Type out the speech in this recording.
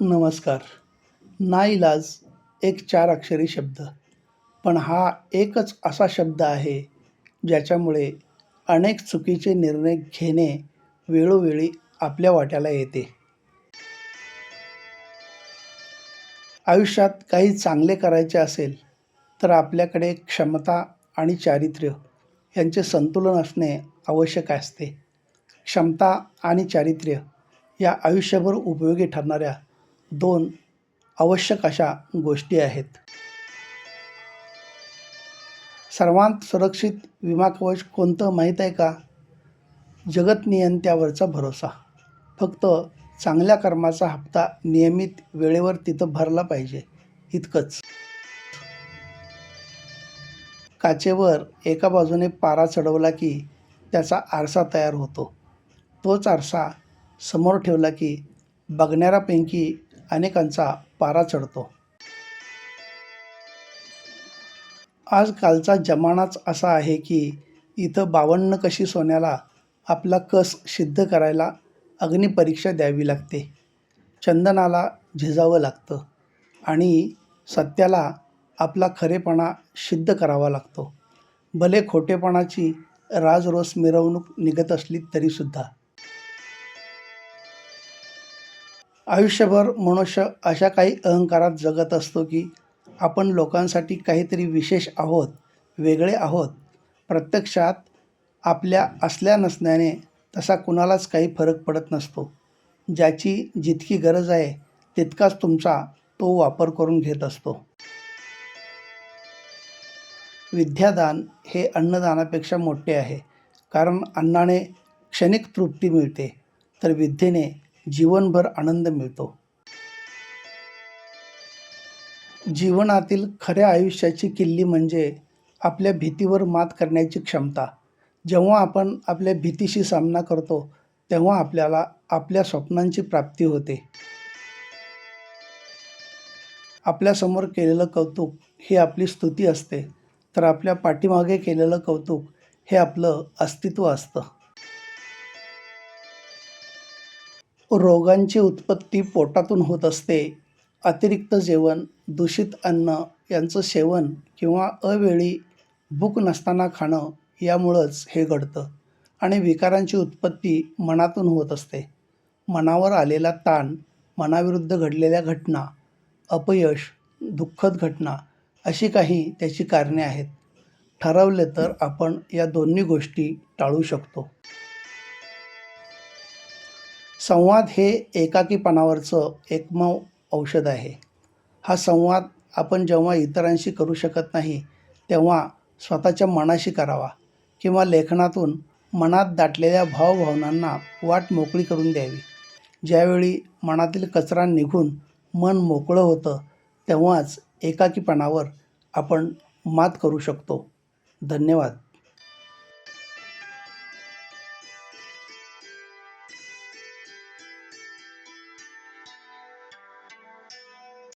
नमस्कार. नाईलाज एक चार अक्षरी शब्द. पण हा एकच असा शब्द आहे ज्याच्यामुळे अनेक चुकीचे निर्णय घेणे वेळोवेळी आपल्या वाट्याला येते. आयुष्यात काही चांगले करायचे असेल तर आपल्याकडे क्षमता आणि चारित्र्य यांचे संतुलन असणे आवश्यक असते. क्षमता आणि चारित्र्य या आयुष्यभर उपयोगी ठरणाऱ्या दोन आवश्यक अशा गोष्टी आहेत. सर्वांत सुरक्षित विमा कवच कोणतं माहीत आहे का? जगत नियंत्यावरचा भरोसा. फक्त चांगल्या कर्माचा हप्ता नियमित वेळेवर तिथं भरला पाहिजे इतकंच. काचेवर एका बाजूने पारा चढवला की त्याचा आरसा तयार होतो. तोच आरसा समोर ठेवला की बघणाऱ्यापैकी अनेकांचा पारा चढतो. आजकालचा जमानाच असा आहे की इथं बावन्न कशी सोन्याला आपला कस सिद्ध करायला अग्निपरीक्षा द्यावी लागते. चंदनाला झिजावं लागतं आणि सत्याला आपला खरेपणा सिद्ध करावा लागतो. भले खोटेपणाची राजरोस मिरवणूक निघत असली तरीसुद्धा. आयुष्यभर मनुष्य अशा काही अहंकारात जगत असतो की आपण लोकांसाठी काहीतरी विशेष आहोत वेगळे आहोत. प्रत्यक्षात आपल्या असल्या नसण्याने तसा कुणालाच काही फरक पडत नसतो. ज्याची जितकी गरज आहे तितकाच तुमचा तो वापर करून घेत असतो. विद्यादान हे अन्नदानापेक्षा मोठे आहे. कारण अन्नाने क्षणिक तृप्ती मिळते. तर विद्येने जीवनभर आनंद मिळतो. जीवनातील खऱ्या आयुष्याची किल्ली म्हणजे आपल्या भीतीवर मात करण्याची क्षमता. जेव्हा आपण आपल्या भीतीशी सामना करतो तेव्हा आपल्याला आपल्या स्वप्नांची प्राप्ती होते. आपल्यासमोर केलेलं कौतुक ही आपली स्तुती असते तर आपल्या पाठीमागे केलेलं कौतुक हे आपलं अस्तित्व असतं. रोगांची उत्पत्ती पोटातून होत असते. अतिरिक्त जेवण दूषित अन्न यांचं सेवन किंवा अवेळी भूक नसताना खाणं यामुळंच हे घडतं आणि विकारांची उत्पत्ती मनातून होत असते. मनावर आलेला ताण मनाविरुद्ध घडलेल्या घटना अपयश दुःखद घटना अशी काही त्याची कारणे आहेत. ठरवले तर आपण या दोन्ही गोष्टी टाळू शकतो. संवाद हे एकाकीपणावरचं एकमेव औषध आहे. हा संवाद आपण जेव्हा इतरांशी करू शकत नाही तेव्हा स्वतःच्या मनाशी करावा किंवा लेखनातून मनात दाटलेल्या भावभावनांना वाट मोकळी करून द्यावी. ज्यावेळी मनातील कचरा निघून मन मोकळं होतं तेव्हाच एकाकीपणावर आपण मात करू शकतो. धन्यवाद.